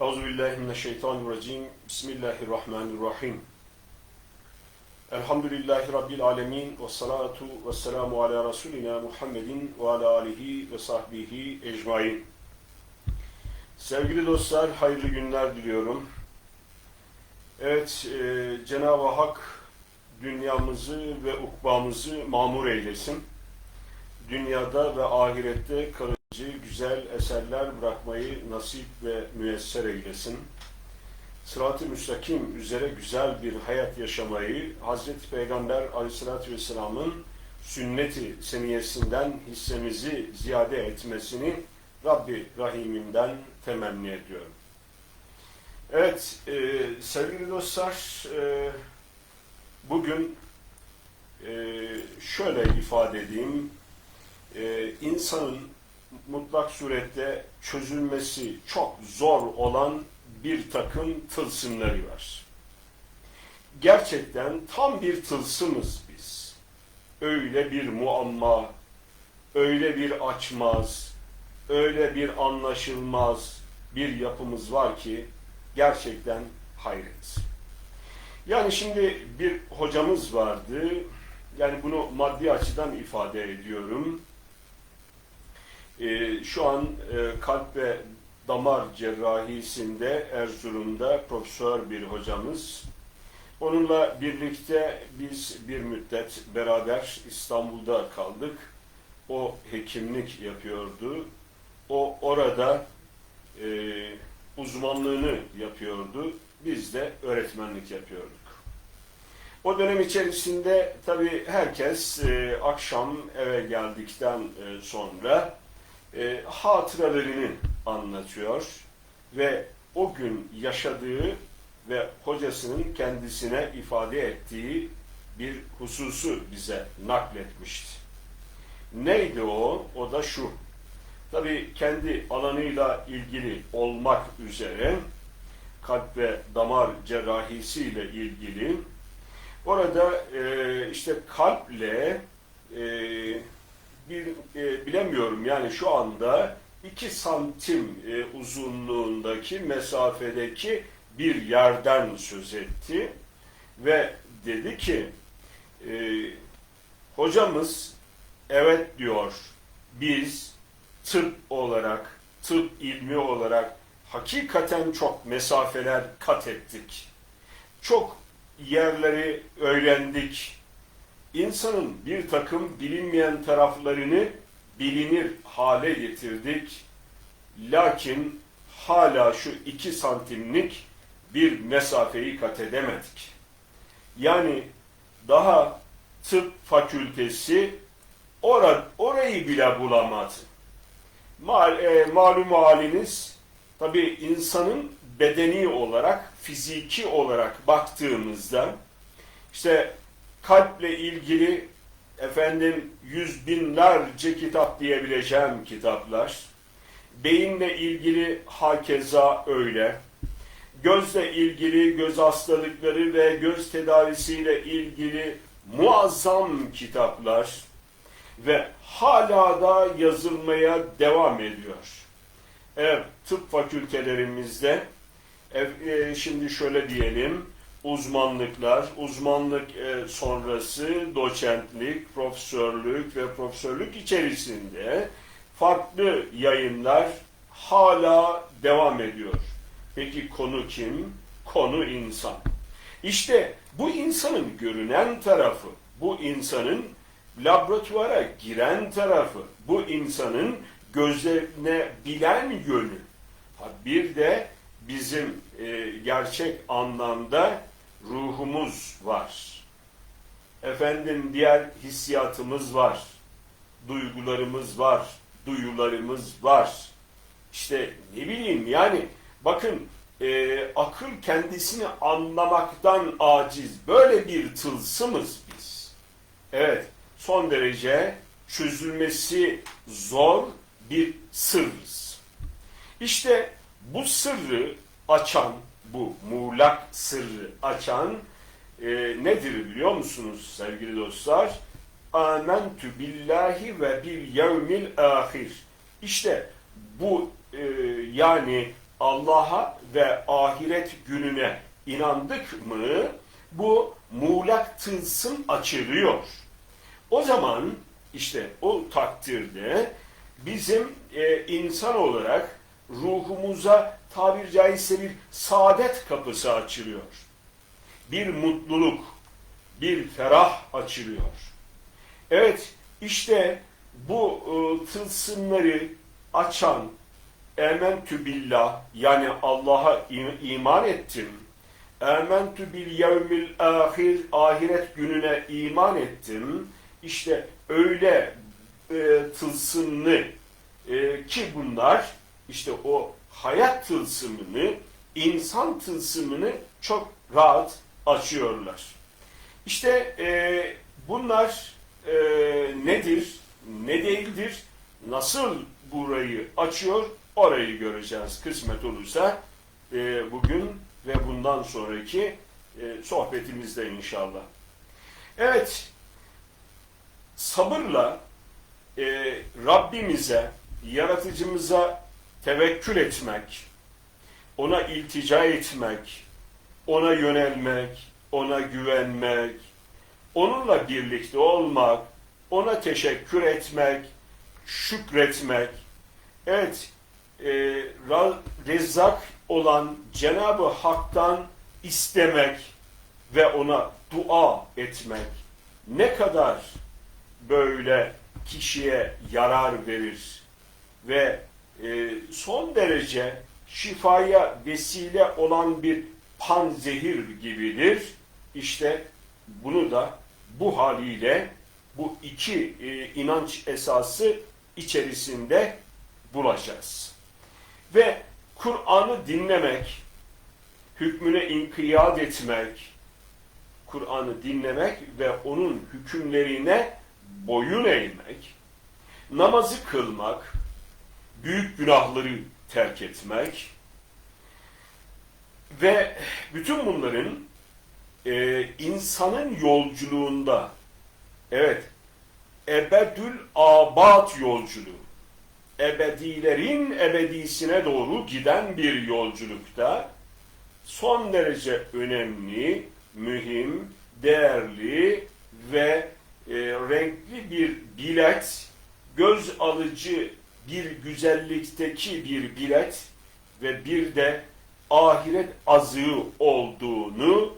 Euzubillahimineşşeytanirracim. Bismillahirrahmanirrahim. Elhamdülillahi Rabbil alemin. Ve salatu ve selamu ala Resulina Muhammedin ve ala alihi ve sahbihi ecmain. Sevgili dostlar, hayırlı günler diliyorum. Evet, e, Cenab-ı Hak dünyamızı ve ukbamızı mamur eylesin. Dünyada ve ahirette kalıcı güzel eserler bırakmayı nasip ve müyesser eylesin. Sırat-ı müstakim üzere güzel bir hayat yaşamayı Hazreti Peygamber aleyhissalatü vesselamın sünneti seniyesinden hissemizi ziyade etmesini Rabbi Rahim'imden temenni ediyorum. Evet, e, sevgili dostlar, e, bugün e, şöyle ifade edeyim, e, insanın mutlak surette çözülmesi çok zor olan bir takım tılsımları var. Gerçekten tam bir tılsımız biz. Öyle bir muamma, öyle bir açmaz, öyle bir anlaşılmaz bir yapımız var ki gerçekten hayret. Yani şimdi bir hocamız vardı, yani bunu maddi açıdan ifade ediyorum. Ee, şu an e, kalp ve damar cerrahisinde Erzurum'da profesör bir hocamız. Onunla birlikte biz bir müddet beraber İstanbul'da kaldık. O hekimlik yapıyordu. O orada e, uzmanlığını yapıyordu. Biz de öğretmenlik yapıyorduk. O dönem içerisinde tabii herkes e, akşam eve geldikten e, sonra e, hatıralarını anlatıyor ve o gün yaşadığı ve hocasının kendisine ifade ettiği bir hususu bize nakletmişti. Neydi o? O da şu. Tabii kendi alanıyla ilgili olmak üzere kalp ve damar cerrahisiyle ilgili orada e, işte kalple e, bir e, bilemiyorum yani şu anda 2 santim e, uzunluğundaki mesafedeki bir yerden söz etti ve dedi ki e, hocamız evet diyor biz tıp olarak tıp ilmi olarak hakikaten çok mesafeler kat ettik. Çok yerleri öğrendik. İnsanın bir takım bilinmeyen taraflarını bilinir hale getirdik. Lakin hala şu iki santimlik bir mesafeyi kat edemedik. Yani daha tıp fakültesi or orayı bile bulamadı. Mal, e, malum haliniz tabi insanın bedeni olarak, fiziki olarak baktığımızda işte kalple ilgili efendim yüz binlerce kitap diyebileceğim kitaplar. Beyinle ilgili hakeza öyle. Gözle ilgili göz hastalıkları ve göz tedavisiyle ilgili muazzam kitaplar ve hala da yazılmaya devam ediyor. Evet, tıp fakültelerimizde e, şimdi şöyle diyelim, uzmanlıklar, uzmanlık e, sonrası doçentlik, profesörlük ve profesörlük içerisinde farklı yayınlar hala devam ediyor. Peki konu kim? Konu insan. İşte bu insanın görünen tarafı, bu insanın laboratuvara giren tarafı, bu insanın gözlerine bilen yönü. Ha bir de bizim e, gerçek anlamda ruhumuz var. Efendim diğer hissiyatımız var. Duygularımız var. Duyularımız var. İşte ne bileyim yani bakın e, akıl kendisini anlamaktan aciz. Böyle bir tılsımız biz. Evet son derece çözülmesi zor bir sırrız. İşte bu sırrı açan, bu muğlak sırrı açan e, nedir biliyor musunuz sevgili dostlar? Âmentü billahi ve bil yevmil ahir. İşte bu e, yani Allah'a ve ahiret gününe inandık mı bu muğlak tılsım açılıyor. O zaman işte o takdirde bizim e, insan olarak ruhumuza tabir caizse bir saadet kapısı açılıyor. Bir mutluluk, bir ferah açılıyor. Evet işte bu e, tılsımları açan ementü billah yani Allah'a iman ettim. Ementü bil yevmil ahir ahiret gününe iman ettim. İşte öyle e, tılsımlı e, ki bunlar işte o hayat tılsımını, insan tılsımını çok rahat açıyorlar. İşte e, bunlar e, nedir, ne değildir, nasıl burayı açıyor, orayı göreceğiz kısmet olursa e, bugün ve bundan sonraki e, sohbetimizde inşallah. Evet, sabırla e, Rabbimize, yaratıcımıza tevekkül etmek, ona iltica etmek, ona yönelmek, ona güvenmek, onunla birlikte olmak, ona teşekkür etmek, şükretmek, evet, e, rezzak olan Cenab-ı Hak'tan istemek ve ona dua etmek ne kadar böyle kişiye yarar verir ve e, son derece şifaya vesile olan bir panzehir gibidir. İşte bunu da bu haliyle bu iki e, inanç esası içerisinde bulacağız. Ve Kur'an'ı dinlemek, hükmüne inkiyat etmek, Kur'an'ı dinlemek ve onun hükümlerine boyun eğmek, namazı kılmak, büyük günahları terk etmek ve bütün bunların e, insanın yolculuğunda evet ebedül abat yolculuğu ebedilerin ebedisine doğru giden bir yolculukta son derece önemli, mühim, değerli ve e, renkli bir bilet, göz alıcı bir güzellikteki bir bilet ve bir de ahiret azığı olduğunu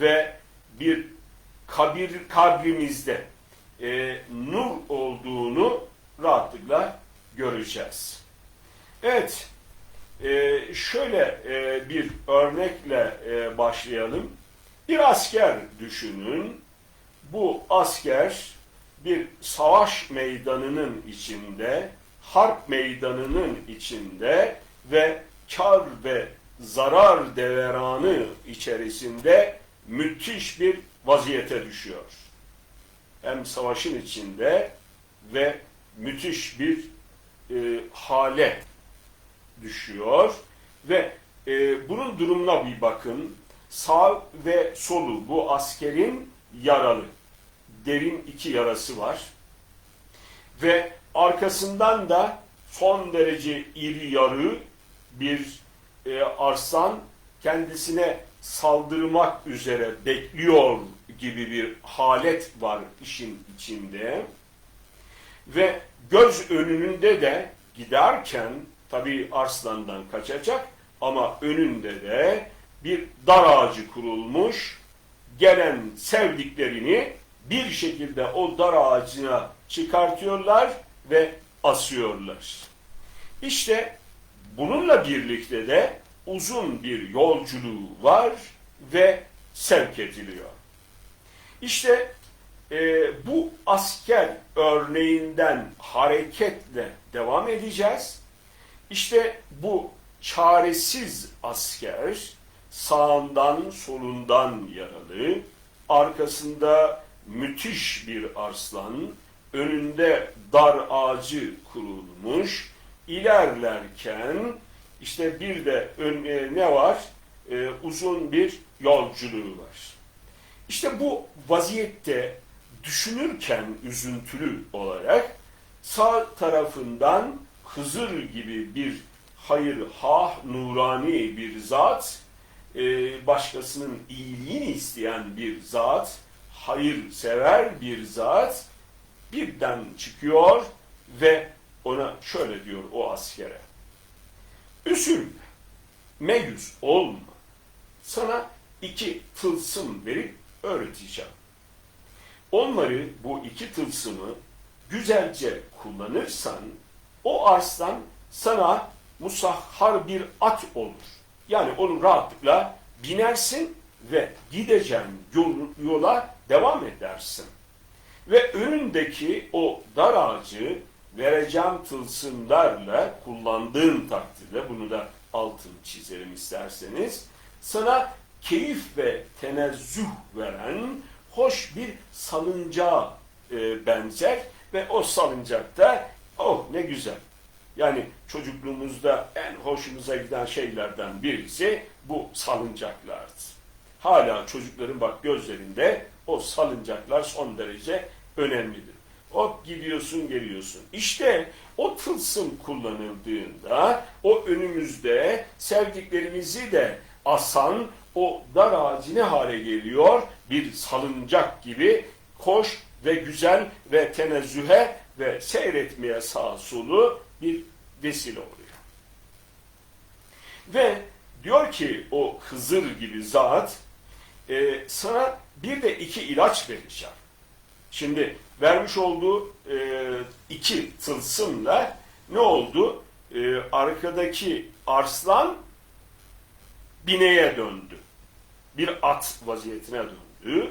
ve bir kabir kabrimizde e, nur olduğunu rahatlıkla göreceğiz. Evet, e, şöyle e, bir örnekle e, başlayalım. Bir asker düşünün. Bu asker bir savaş meydanının içinde, harp meydanının içinde ve kar ve zarar deveranı içerisinde müthiş bir vaziyete düşüyor. Hem savaşın içinde ve müthiş bir e, hale düşüyor ve e, bunun durumuna bir bakın. Sağ ve solu bu askerin yaralı. Derin iki yarası var. Ve arkasından da son derece iri yarı bir e, arslan kendisine saldırmak üzere bekliyor gibi bir halet var işin içinde. Ve göz önünde de giderken tabi arslandan kaçacak ama önünde de bir dar ağacı kurulmuş. Gelen sevdiklerini bir şekilde o dar ağacına çıkartıyorlar ve asıyorlar. İşte bununla birlikte de uzun bir yolculuğu var ve sevk ediliyor. İşte e, bu asker örneğinden hareketle devam edeceğiz. İşte bu çaresiz asker sağından solundan yaralı, arkasında müthiş bir arslan, önünde dar ağacı kurulmuş, ilerlerken işte bir de ön, e, ne var? E, uzun bir yolculuğu var. İşte bu vaziyette düşünürken üzüntülü olarak sağ tarafından Hızır gibi bir hayır hah nurani bir zat, e, başkasının iyiliğini isteyen bir zat, hayır sever bir zat birden çıkıyor ve ona şöyle diyor o askere. Üzülme, meyüz olma. Sana iki tılsım verip öğreteceğim. Onları bu iki tılsımı güzelce kullanırsan o arslan sana musahhar bir at olur. Yani onu rahatlıkla binersin ve gideceğin yol, yola devam edersin. Ve önündeki o dar ağacı vereceğim tılsımlarla kullandığın takdirde bunu da altın çizelim isterseniz sana keyif ve tenezzüh veren hoş bir salıncağa e, benzer ve o salıncakta oh ne güzel. Yani çocukluğumuzda en hoşumuza giden şeylerden birisi bu salıncaklardı. Hala çocukların bak gözlerinde o salıncaklar son derece önemlidir. Hop gidiyorsun geliyorsun. İşte o tılsım kullanıldığında o önümüzde sevdiklerimizi de asan o dar ağacı hale geliyor? Bir salıncak gibi hoş ve güzel ve tenezzühe ve seyretmeye sağ solu bir vesile oluyor. Ve diyor ki o Hızır gibi zat e, sana bir de iki ilaç vereceğim. Şimdi vermiş olduğu e, iki tılsımla ne oldu? E, arkadaki arslan bineye döndü. Bir at vaziyetine döndü.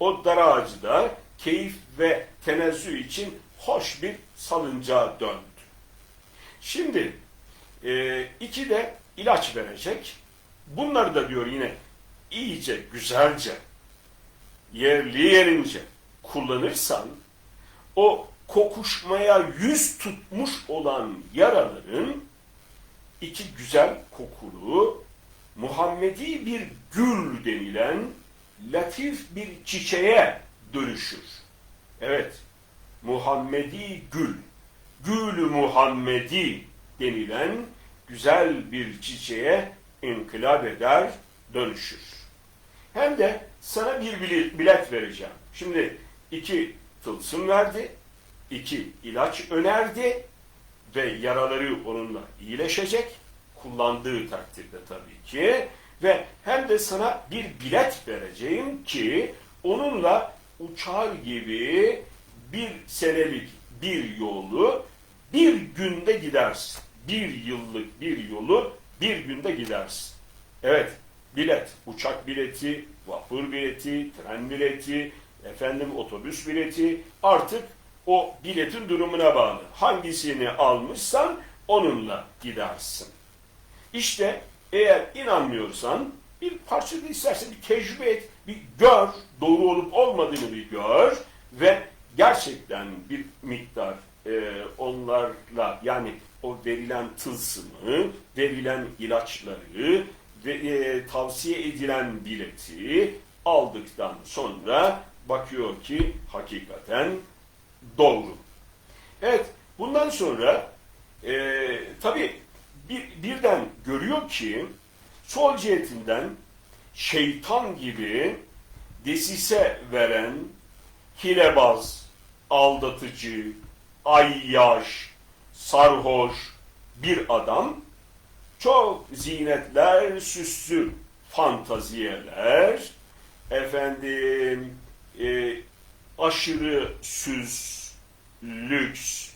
O dar ağacı keyif ve tenezzü için hoş bir salıncağa döndü. Şimdi e, iki de ilaç verecek. Bunları da diyor yine iyice, güzelce, yerli yerince kullanırsan o kokuşmaya yüz tutmuş olan yaraların iki güzel kokulu Muhammedi bir gül denilen latif bir çiçeğe dönüşür. Evet, Muhammedi gül, gül Muhammedi denilen güzel bir çiçeğe inkılap eder, dönüşür. Hem de sana bir bilet vereceğim. Şimdi iki tılsım verdi, iki ilaç önerdi ve yaraları onunla iyileşecek. Kullandığı takdirde tabii ki. Ve hem de sana bir bilet vereceğim ki onunla uçar gibi bir senelik bir yolu bir günde gidersin. Bir yıllık bir yolu bir günde gidersin. Evet, bilet, uçak bileti, vapur bileti, tren bileti, efendim otobüs bileti artık o biletin durumuna bağlı. Hangisini almışsan onunla gidersin. İşte eğer inanmıyorsan bir parça da istersen bir tecrübe et, bir gör, doğru olup olmadığını bir gör ve gerçekten bir miktar e, onlarla yani o verilen tılsımı, verilen ilaçları ve e, tavsiye edilen bileti aldıktan sonra bakıyor ki hakikaten doğru. Evet, bundan sonra e, tabi bir, birden görüyor ki sol cihetinden şeytan gibi desise veren hilebaz, aldatıcı, ayyaş, sarhoş bir adam çok zinetler, süslü fantaziyeler, efendim aşırı süs, lüks,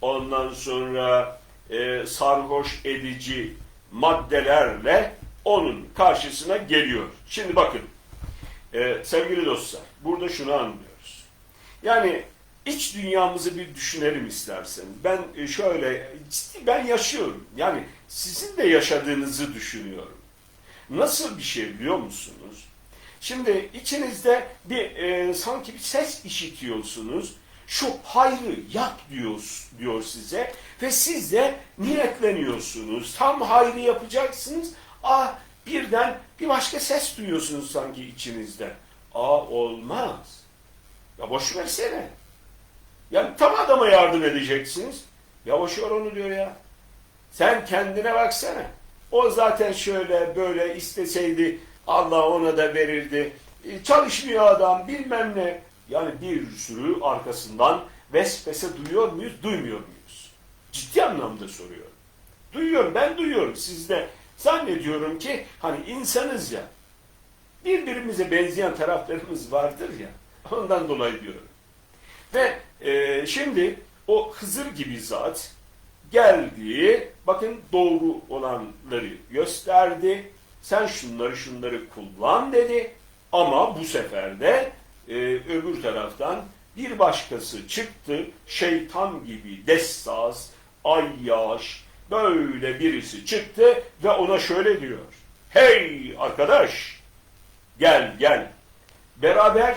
ondan sonra e, sarhoş edici maddelerle onun karşısına geliyor. Şimdi bakın e, sevgili dostlar burada şunu anlıyoruz. Yani iç dünyamızı bir düşünelim istersen. Ben e, şöyle ciddi ben yaşıyorum. Yani sizin de yaşadığınızı düşünüyorum. Nasıl bir şey biliyor musunuz? Şimdi içinizde bir e, sanki bir ses işitiyorsunuz. Şu hayrı yap diyor, diyor size ve siz de niyetleniyorsunuz. Tam hayrı yapacaksınız. Ah birden bir başka ses duyuyorsunuz sanki içinizde. Aa olmaz. Ya boş versene. Yani tam adama yardım edeceksiniz. Ya boş ver onu diyor ya. Sen kendine baksana. O zaten şöyle böyle isteseydi Allah ona da verirdi. E, Çalışmıyor adam bilmem ne. Yani bir sürü arkasından vesvese duyuyor muyuz, duymuyor muyuz? Ciddi anlamda soruyorum. Duyuyorum, ben duyuyorum. Siz de zannediyorum ki hani insanız ya. Birbirimize benzeyen taraflarımız vardır ya. Ondan dolayı diyorum. Ve e, şimdi o Hızır gibi zat geldi, bakın doğru olanları gösterdi. Sen şunları şunları kullan dedi. Ama bu sefer de e, öbür taraftan bir başkası çıktı. Şeytan gibi dessas, ayyaş, böyle birisi çıktı ve ona şöyle diyor. Hey arkadaş gel gel beraber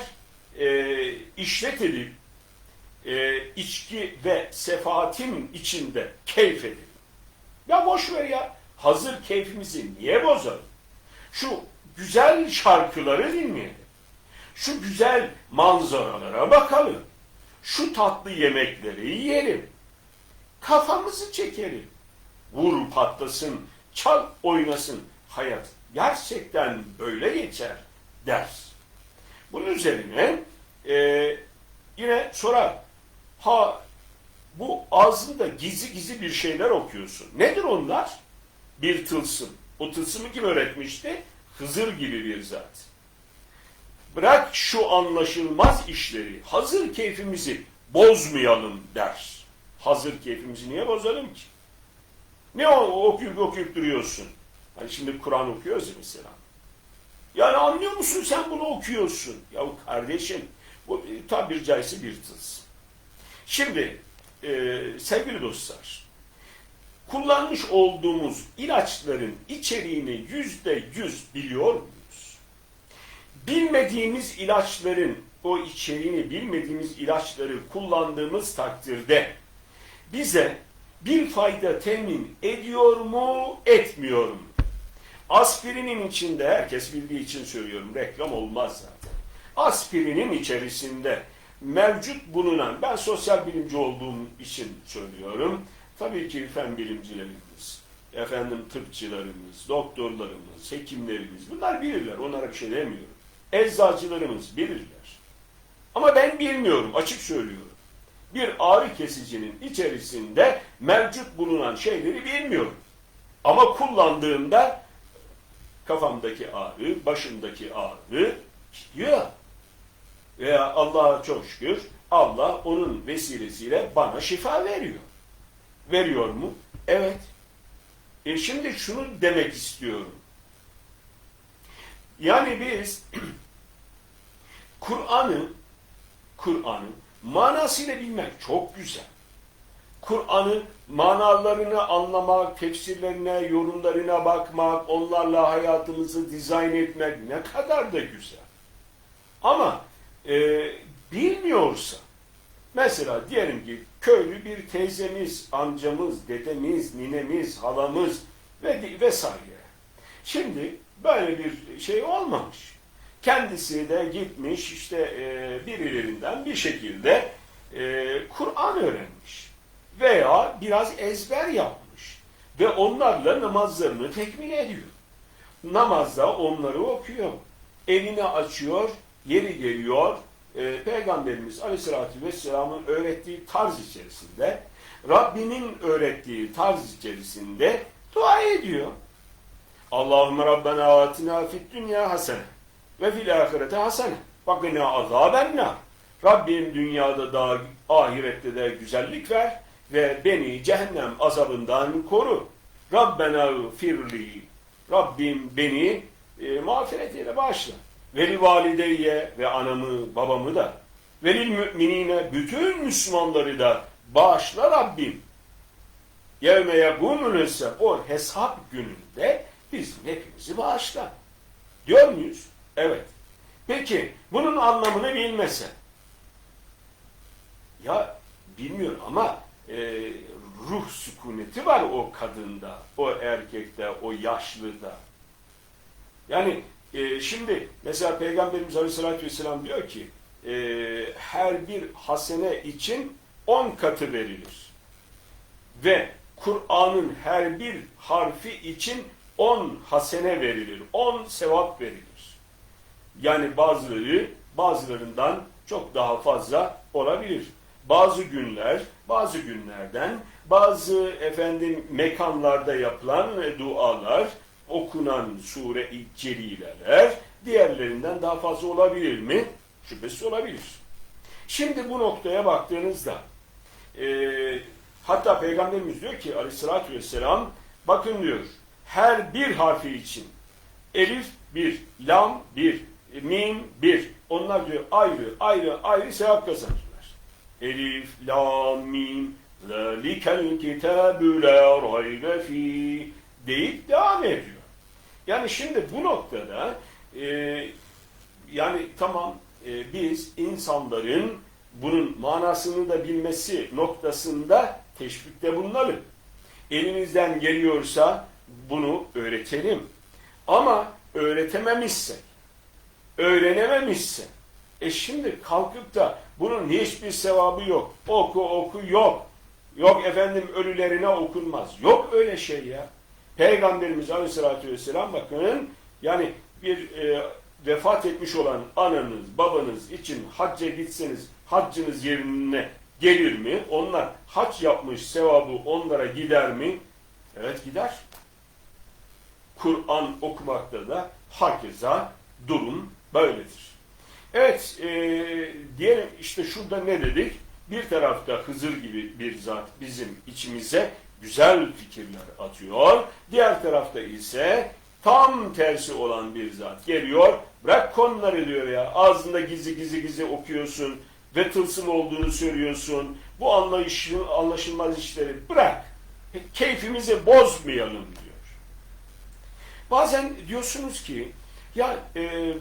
e, işletelim e, içki ve sefahatin içinde keyif edelim. Ya boş ver ya. Hazır keyfimizi niye bozalım? Şu güzel şarkıları dinleyelim. Şu güzel manzaralara bakalım. Şu tatlı yemekleri yiyelim. Kafamızı çekelim. Vur patlasın, çal oynasın. Hayat gerçekten böyle geçer ders. Bunun üzerine e, yine sorar. Ha bu ağzında gizli gizli bir şeyler okuyorsun. Nedir onlar? Bir tılsım. O tılsımı kim öğretmişti? Hızır gibi bir zat. Bırak şu anlaşılmaz işleri, hazır keyfimizi bozmayalım der. Hazır keyfimizi niye bozalım ki? Ne okuyup okuyup duruyorsun? Hani şimdi Kur'an okuyoruz ya mesela. Yani anlıyor musun sen bunu okuyorsun? Ya kardeşim bu tabir caizse bir tılsım. Şimdi e, sevgili dostlar, kullanmış olduğumuz ilaçların içeriğini yüzde yüz biliyor muyuz? Bilmediğimiz ilaçların, o içeriğini bilmediğimiz ilaçları kullandığımız takdirde bize bir fayda temin ediyor mu, etmiyor mu? Aspirinin içinde, herkes bildiği için söylüyorum, reklam olmaz zaten. Aspirinin içerisinde mevcut bulunan, ben sosyal bilimci olduğum için söylüyorum. Tabii ki fen bilimcilerimiz, efendim tıpçılarımız, doktorlarımız, hekimlerimiz bunlar bilirler. Onlara bir şey demiyorum. Eczacılarımız bilirler. Ama ben bilmiyorum, açık söylüyorum. Bir ağrı kesicinin içerisinde mevcut bulunan şeyleri bilmiyorum. Ama kullandığımda kafamdaki ağrı, başımdaki ağrı gidiyor. Veya Allah'a çok şükür Allah onun vesilesiyle bana şifa veriyor. Veriyor mu? Evet. E şimdi şunu demek istiyorum. Yani biz Kur'an'ı Kur'an'ı manasıyla bilmek çok güzel. Kur'an'ı manalarını anlamak, tefsirlerine, yorumlarına bakmak, onlarla hayatımızı dizayn etmek ne kadar da güzel. Ama e, bilmiyorsa, mesela diyelim ki köylü bir teyzemiz, amcamız, dedemiz, ninemiz, halamız ve vesaire. Şimdi böyle bir şey olmamış. Kendisi de gitmiş işte e, birilerinden bir şekilde e, Kur'an öğrenmiş. Veya biraz ezber yapmış. Ve onlarla namazlarını tekmil ediyor. Namazda onları okuyor. Elini açıyor, yeri geliyor. E, Peygamberimiz Aleyhisselatü Vesselam'ın öğrettiği tarz içerisinde, Rabbinin öğrettiği tarz içerisinde dua ediyor. Allahümme Rabbena atina fid dünya hasene ve fil ahirete hasene. Bakına azabenna. Rabbim dünyada da ahirette de güzellik ver ve beni cehennem azabından koru. Rabbena firli. Rabbim beni e, mağfiret eyle bağışla. Veli valideye ve anamı babamı da velil müminine bütün Müslümanları da bağışla Rabbim. Yevme yegûmül o hesap gününde bizim hepimizi bağışla. Diyor muyuz? Evet. Peki bunun anlamını bilmese ya bilmiyor ama e, ruh sükuneti var o kadında, o erkekte, o yaşlıda. Yani e, şimdi mesela Peygamberimiz Aleyhisselatü Vesselam diyor ki e, her bir hasene için on katı verilir. Ve Kur'an'ın her bir harfi için 10 hasene verilir, 10 sevap verilir. Yani bazıları bazılarından çok daha fazla olabilir. Bazı günler, bazı günlerden, bazı efendim mekanlarda yapılan dualar, okunan sure-i celileler diğerlerinden daha fazla olabilir mi? Şüphesiz olabilir. Şimdi bu noktaya baktığınızda e, hatta Peygamberimiz diyor ki aleyhissalatü vesselam bakın diyor her bir harfi için elif bir, lam bir, mim bir. Onlar diyor ayrı ayrı ayrı sevap kazanırlar. Elif, lam, mim, zelikel kitabü la raybe fi deyip devam ediyor. Yani şimdi bu noktada e, yani tamam e, biz insanların bunun manasını da bilmesi noktasında teşvikte bulunalım. Elimizden geliyorsa bunu öğretelim. Ama öğretememişsek, öğrenememişsek, e şimdi kalkıp da bunun hiçbir sevabı yok. Oku oku yok. Yok efendim ölülerine okunmaz. Yok öyle şey ya. Peygamberimiz Aleyhisselatü Vesselam bakın yani bir e, vefat etmiş olan ananız, babanız için hacca gitseniz haccınız yerine gelir mi? Onlar hac yapmış sevabı onlara gider mi? Evet gider. Kur'an okumakta da hakeza durum böyledir. Evet, e, diyelim işte şurada ne dedik? Bir tarafta Hızır gibi bir zat bizim içimize güzel fikirler atıyor. Diğer tarafta ise tam tersi olan bir zat geliyor. Bırak konuları diyor ya. Ağzında gizli gizli gizli okuyorsun ve tılsım olduğunu söylüyorsun. Bu anlayışın, anlaşılmaz işleri bırak. Keyfimizi bozmayalım diyor. Bazen diyorsunuz ki ya e,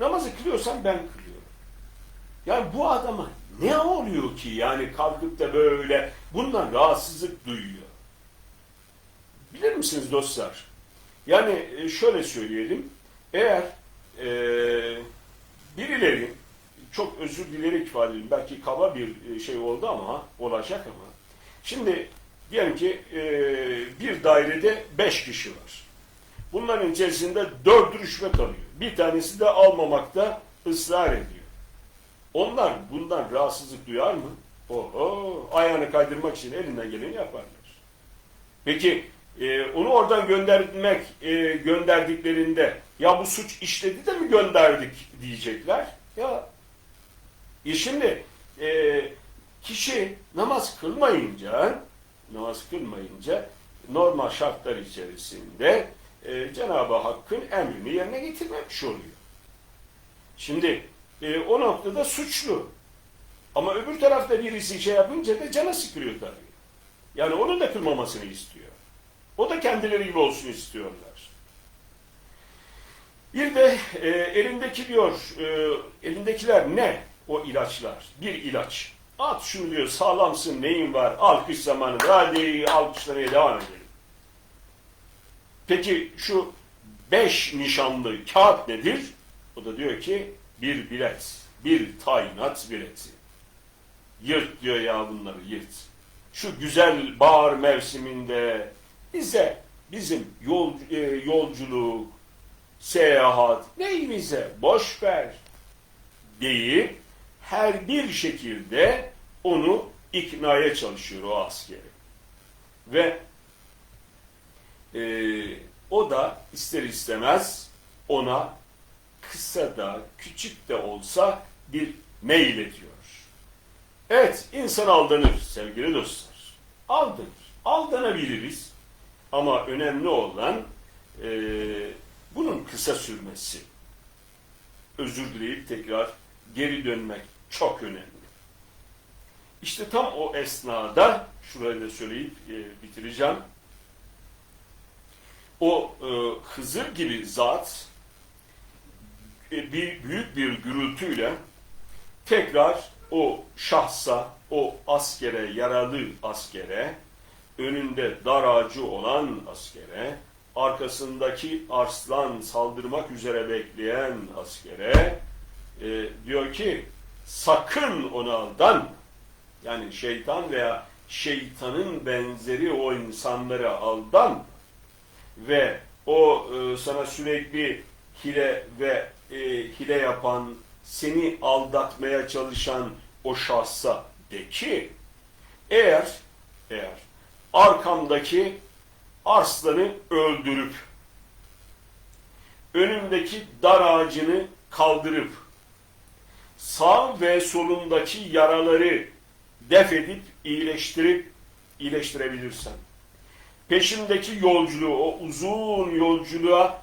namazı kılıyorsam ben kılıyorum. Yani bu adama ne oluyor ki yani kalkıp da böyle bundan rahatsızlık duyuyor. Bilir misiniz dostlar? Yani e, şöyle söyleyelim. Eğer e, birileri çok özür dileyerek ifade edeyim. Belki kaba bir şey oldu ama olacak ama. Şimdi diyelim ki e, bir dairede beş kişi var. Bunların içerisinde dördü rüşvet alıyor. Bir tanesi de almamakta ısrar ediyor. Onlar bundan rahatsızlık duyar mı? Oho, ayağını kaydırmak için elinden geleni yaparlar. Peki e, onu oradan göndermek e, gönderdiklerinde ya bu suç işledi de mi gönderdik diyecekler. Ya e şimdi e, kişi namaz kılmayınca namaz kılmayınca normal şartlar içerisinde e, Cenab-ı Hakk'ın emrini yerine getirmemiş oluyor. Şimdi e, o noktada suçlu. Ama öbür tarafta birisi şey yapınca da cana sıkılıyor tabii. Yani onun da kılmamasını istiyor. O da kendileri gibi olsun istiyorlar. Bir de e, elindeki diyor, e, elindekiler ne? O ilaçlar. Bir ilaç. At şunu diyor, sağlamsın, neyin var? Alkış zamanı, hadi alkışlamaya devam edelim. Peki şu beş nişanlı kağıt nedir? O da diyor ki bir bilet, bir tayinat bileti. Yırt diyor ya bunları yırt. Şu güzel bahar mevsiminde bize bizim yol, e, yolculuk, seyahat neyimize boş ver deyip her bir şekilde onu iknaya çalışıyor o askeri. Ve e, o da ister istemez ona kısa da küçük de olsa bir meyil ediyor. Evet insan aldanır sevgili dostlar. Aldanır. Aldanabiliriz. Ama önemli olan e, bunun kısa sürmesi. Özür dileyip tekrar geri dönmek çok önemli. İşte tam o esnada, şurayı da söyleyip e, bitireceğim. O e, Hızır gibi zat e, bir büyük bir gürültüyle tekrar o şahsa, o askere, yaralı askere, önünde dar ağacı olan askere, arkasındaki arslan saldırmak üzere bekleyen askere e, diyor ki sakın ona aldan. Yani şeytan veya şeytanın benzeri o insanlara aldan ve o e, sana sürekli hile ve e, hile yapan, seni aldatmaya çalışan o şahsa de ki eğer eğer arkamdaki arslanı öldürüp önümdeki dar ağacını kaldırıp sağ ve solundaki yaraları def edip iyileştirip iyileştirebilirsen peşimdeki yolculuğu o uzun yolculuğa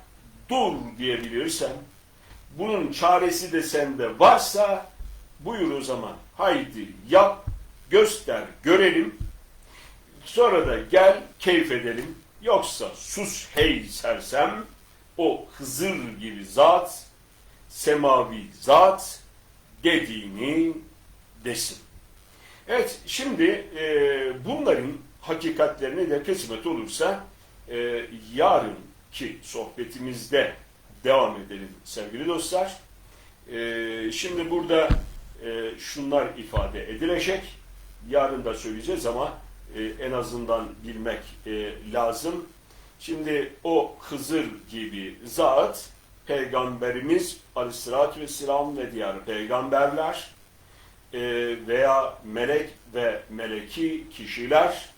dur diyebilirsen bunun çaresi de sende varsa buyur o zaman. Haydi yap göster görelim. Sonra da gel keyif edelim. Yoksa sus hey sersem. O Hızır gibi zat semavi zat dediğini desin. Evet şimdi e, bunların hakikatlerini de kısmet olursa e, yarınki sohbetimizde devam edelim sevgili dostlar. E, şimdi burada e, şunlar ifade edilecek. Yarın da söyleyeceğiz ama e, en azından bilmek e, lazım. Şimdi o Hızır gibi zat Peygamberimiz Aleyhisselatü Vesselam ve diğer peygamberler e, veya melek ve meleki kişiler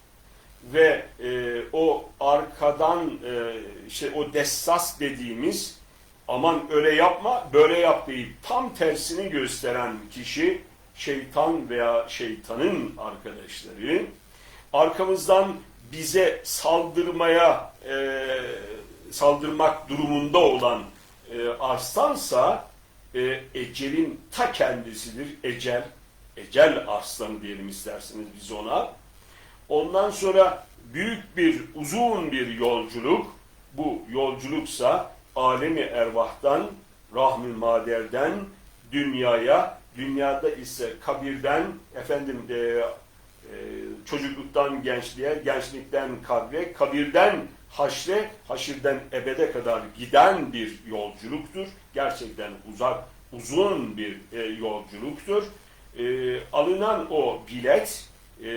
ve e, o arkadan e, işte o dessas dediğimiz aman öyle yapma böyle yap deyip tam tersini gösteren kişi şeytan veya şeytanın arkadaşları arkamızdan bize saldırmaya e, saldırmak durumunda olan e, arslansa e, ecelin ta kendisidir. Ecel, ecel arslanı diyelim isterseniz biz ona. Ondan sonra büyük bir, uzun bir yolculuk. Bu yolculuksa alemi ervahtan, rahmi maderden dünyaya, dünyada ise kabirden, efendim e, e, çocukluktan gençliğe, gençlikten kabre, kabirden haşre, haşirden ebede kadar giden bir yolculuktur. Gerçekten uzak, uzun bir e, yolculuktur. E, alınan o bilet, e,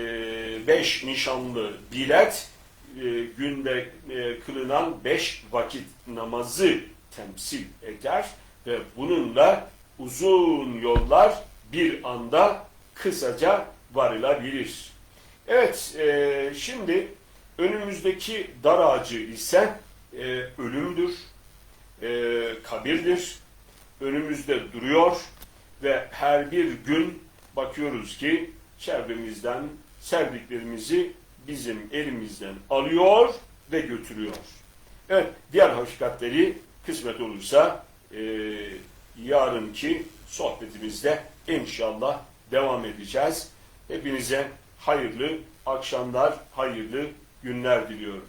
beş nişanlı bilet, e, günde e, kılınan beş vakit namazı temsil eder ve bununla uzun yollar bir anda kısaca varılabilir. Evet, e, şimdi önümüzdeki dar ağacı ise ölümdür, kabirdir, önümüzde duruyor ve her bir gün bakıyoruz ki çevremizden sevdiklerimizi bizim elimizden alıyor ve götürüyor. Evet, diğer hakikatleri kısmet olursa e, yarınki sohbetimizde inşallah devam edeceğiz. Hepinize hayırlı akşamlar, hayırlı günler diliyorum.